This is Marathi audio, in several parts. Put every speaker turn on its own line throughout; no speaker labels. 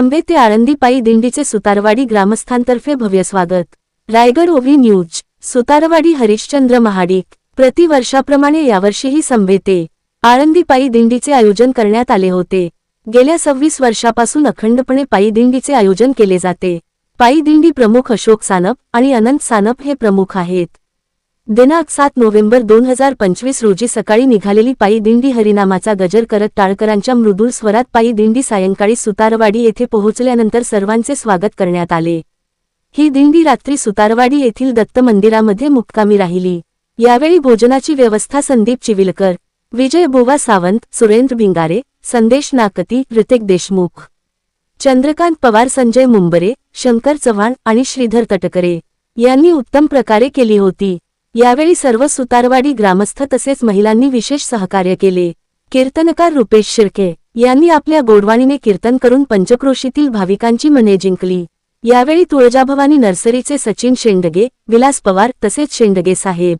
स्तंभे ते आळंदी पायी दिंडीचे सुतारवाडी ग्रामस्थांतर्फे भव्य स्वागत. Raigad OV news. Sutarwadi Harishchandra Mahadik. प्रतिवर्षाप्रमाणे यावर्षीही संभे ते आळंदी पायी दिंडीचे आयोजन करण्यात आले होते. गेल्या सव्वीस वर्षापासून अखंडपणे पायी दिंडीचे आयोजन केले जाते. पायी दिंडी प्रमुख अशोक सानप आणि अनंत सानप हे प्रमुख आहेत. दिनांक सात नोव्हेंबर दोन हजार पंचवीस रोजी सकाळी निघालेली पायी दिंडी हरिनामाचा गजर करत टाळकरांच्या मृदुल स्वरात पायी दिंडी सायंकाळी सुतारवाडी येथे पोहोचल्यानंतर सर्वांचे स्वागत करण्यात आले. ही दिंडी रात्री सुतारवाडी येथील दत्त मंदिरामध्ये मुक्कामी राहिली. यावेळी भोजनाची व्यवस्था संदीप चिविलकर विजय बोवा सावंत सुरेंद्र भिंगारे संदेश नाकती ऋतिक देशमुख चंद्रकांत पवार संजय मुंबरे शंकर चव्हाण आणि श्रीधर तटकरे यांनी उत्तम प्रकारे केली होती. यावेळी सर्व सुतारवाडी ग्रामस्थ तसेच महिलांनी विशेष सहकार्य केले. कीर्तनकार रुपेश शिर्के यांनी आपल्या गोडवाणीने कीर्तन करून पंचक्रोशीतील भाविकांची मने जिंकली. यावेळी तुळजाभवानी नर्सरीचे सचिन शेंडगे विलास पवार तसेच शेंडगे साहेब.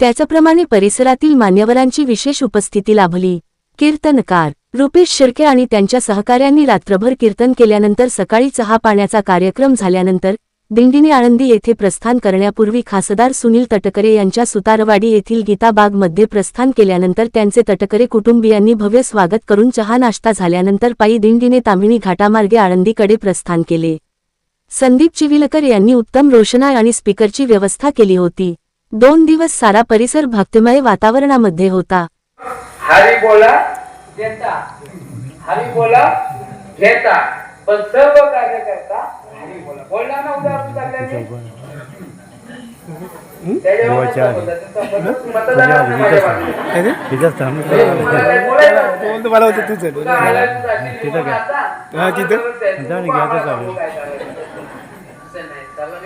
त्याचप्रमाणे परिसरातील मान्यवरांची विशेष उपस्थिती लाभली. कीर्तनकार रुपेश शिर्के आणि त्यांच्या सहकाऱ्यांनी रात्रभर कीर्तन केल्यानंतर सकाळी चहा पाण्याचा कार्यक्रम झाल्यानंतर दिंडीने आळंदी येथे प्रस्थान करण्यापूर्वी खासदार सुनील तटकरे यांच्या सुतारवाडी येथील गीताबागमध्ये प्रस्थान केल्यानंतर त्यांचे तटकरे कुटुंबियांनी भव्य स्वागत करून चहा नाश्ता झाल्यानंतर पायी दिंडीने तामिणी घाटामार्गे आळंदीकडे प्रस्थान केले. संदीप चिविलकर यांनी उत्तम रोषणाई आणि स्पीकरची व्यवस्था केली होती. दोन दिवस सारा परिसर भक्तिमय वातावरणामध्ये होता.
हरी बोला देता हरी बोला घेता. पण सर्व कार्यकर्ता बोलला ना उद्या आपण तुम्हाला
होतं तूच आहे.
तिथं काय?
हा, तिथं?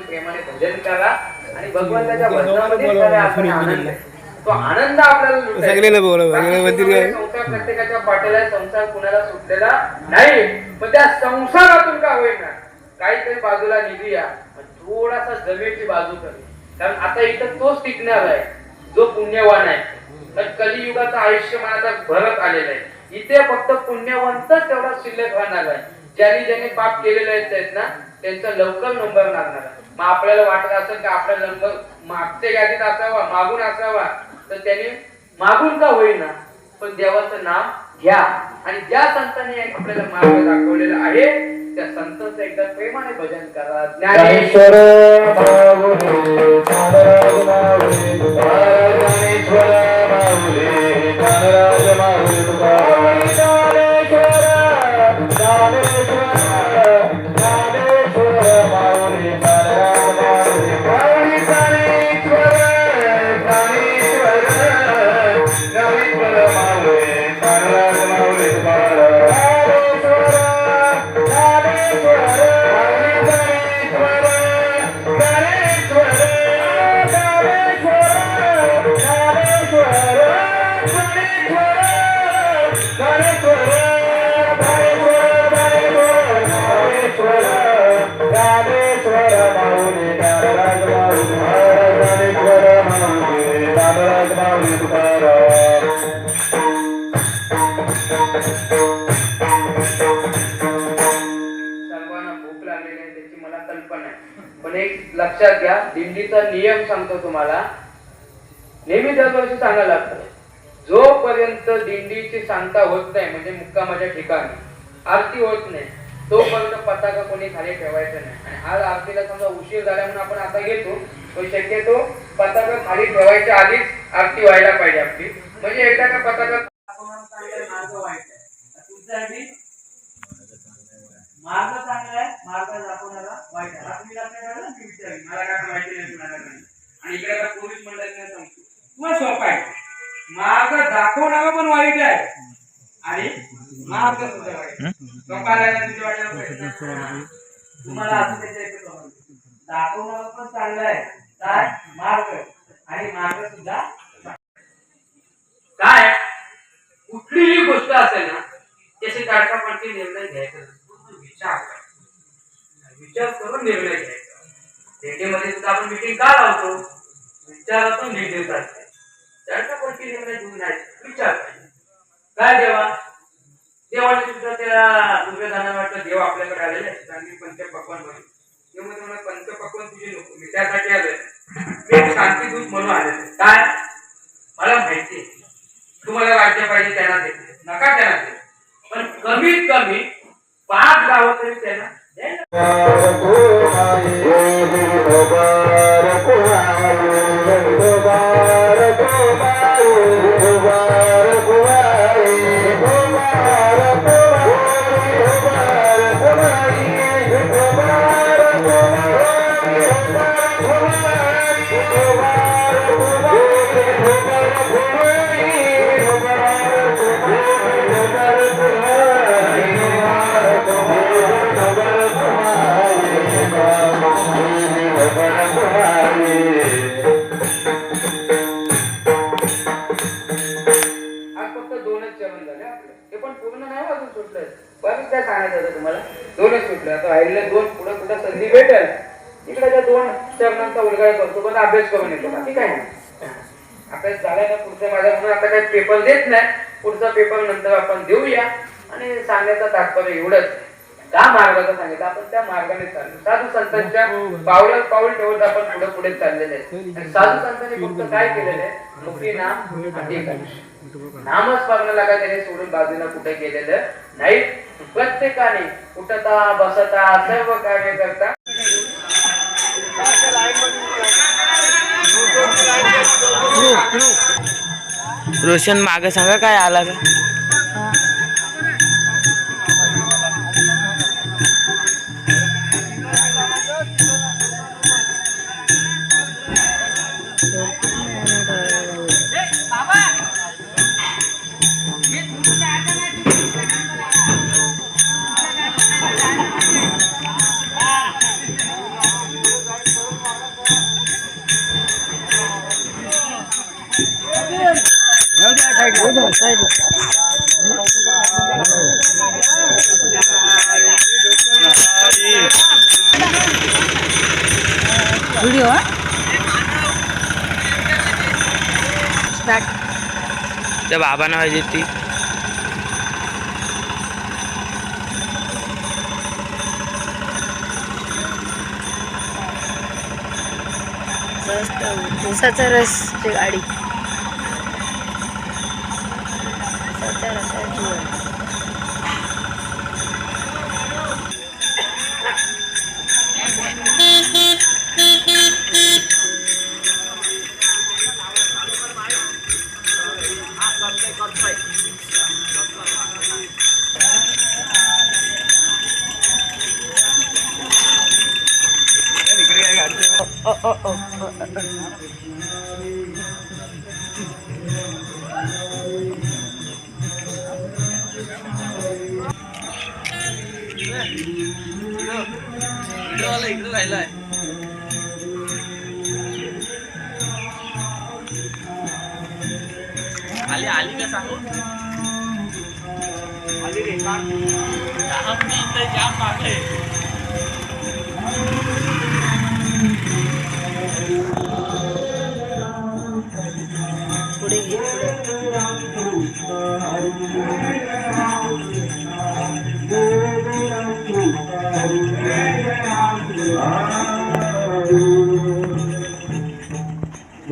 प्रेमाने भजन करा आणि भगवंताच्या भजनामध्ये. तो आनंद आपल्याला.
सगळ्यांना?
संसार प्रत्येकाच्या पाठीला संसार कुणाला सुटलेला नाही पण त्या संसारातून का होईना काहीतरी बाजूला निघूया थोडासा जमेची बाजू करी. कारण आता इथं तोच टिकणार आहे जो पुण्यवान आहे. तर कलियुगाचं आयुष्य मला भरत आलेलं आहे. इथे फक्त पुण्यवंतच तेवढा शिल्लक राहणार आहे. ज्यांनी ज्यांनी पाप केलेले आहेत ना त्यांचा लवकर नंबर लागणार आहे. मग आपल्याला वाटत असेल की आपला नंबर मागच्या यादीत असावा मागून असावा तर त्यांनी मागून का होईना? पण देवाचं नाम घ्या. आणि ज्या संतांनी आपल्याला मार्ग दाखवलेला आहे त्या संतांचं एकदा प्रेमाने भजन करा. ज्ञानेश्वर सर्वांना भूक लागलेली आहे त्याची मला कल्पना आहे. पण एक लक्षात घ्या दिंडीचा नियम सांगतो तुम्हाला. नेहमी दरवर्षी सांगायला लागतं. जोपर्यंत दिंडीची सांगता होत नाही म्हणजे मुक्कामाच्या ठिकाणी आरती होत नाही तोपर्यंत पताका कोणी खाली ठेवायचं नाही. आणि आज आरतीला समजा उशीर झाला म्हणून आपण आता घेतो पण शक्यतो पताका खाली ठेवायच्या आधीच आरती व्हायला पाहिजे आपली. म्हणजे एकदा का पताका मार्ग व्हायचा तुमच्यासाठी मार्ग चांगला आहे मार्ग दाखवणारा वाईट आहे. आता मी लक्षात आलं मी विचारेन मला काय माहिती नाही कुणाला नाही. आणि इकडे आता पोलीस मंडळीने सांगतो तुम्हाला आहे. मार्ग दाखवणारा पण वाईट आहे. आणि मार्ग सुद्धा वाईट आहे. तुझ्या तुम्हाला असं त्याच्या दाखवणारा पण चांगला आहे. काय? मार्ग. आणि मार्ग सुद्धा काय? कुठलीही गोष्ट असेल ना त्याची तडकाफडकी निर्णय घ्यायचा विचार करायचा. विचार करून निर्णय घ्यायचा. डेटेमध्ये सुद्धा आपण मिटिंग का लावतो? विचारातून निर्णय काढते तडकाफडकी निर्णय घेऊन नाही विचार काय देवा? देवाने सुद्धा त्या दुर्योधनाला वाटतं देव आपल्याकडे आलेले आहेत. चांगली पंचपक्वान म्हणून. देव म्हणजे मला पंचपक्वान तुझी नको. मी त्यासाठी आलोय. मी एक शांतीदूत म्हणून आले काय? मला माहिती आहे. तुम्हाला राज्य पाहिजे त्यांना देते नका त्यांना दे पण कमीत कमी पाच गावं तरी त्यांना काय सांगायचं होतं तुम्हाला दोनच सुटले आता राहिले दोन पुढे कुठं संधी भेटेल. इकडे त्या दोन चरणांचा उलगडा करतो पण अभ्यास करून येतो. बाकी काय नाही. अभ्यास झाला ना पुढचा माझ्या म्हणून आता काही पेपर देत नाही. पुढचा पेपर नंतर आपण देऊया. आणि सांगायचं तात्पर्य एवढंच. त्या मार्गाचा सांगितलं. आपण त्या मार्गाने चाललो. साधू संतांच्या पावला पाऊल ठेवत आपण पुढे पुढे चाललेले साधू संतांनी फक्त काय केलेलं आहे? मुक्ती नाम नामस्मरणाला काय त्याने सोडून बाजूला कुठे गेलेलं नाही. प्रत्येकाने उठता बसता सर्व कार्य करता.
रोशन माग सांगा काय आला का त्या बाबांना पाहिजे ती.
उसाचा रसची गाडी. उसाच्या रसाची गाडी
आली आली का सांगू
पुढे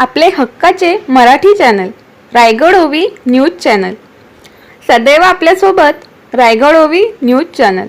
आपले हक्काचे मराठी चॅनल रायगड ओवी न्यूज चॅनल. सदैव आपल्यासोबत रायगड ओवी न्यूज चॅनल.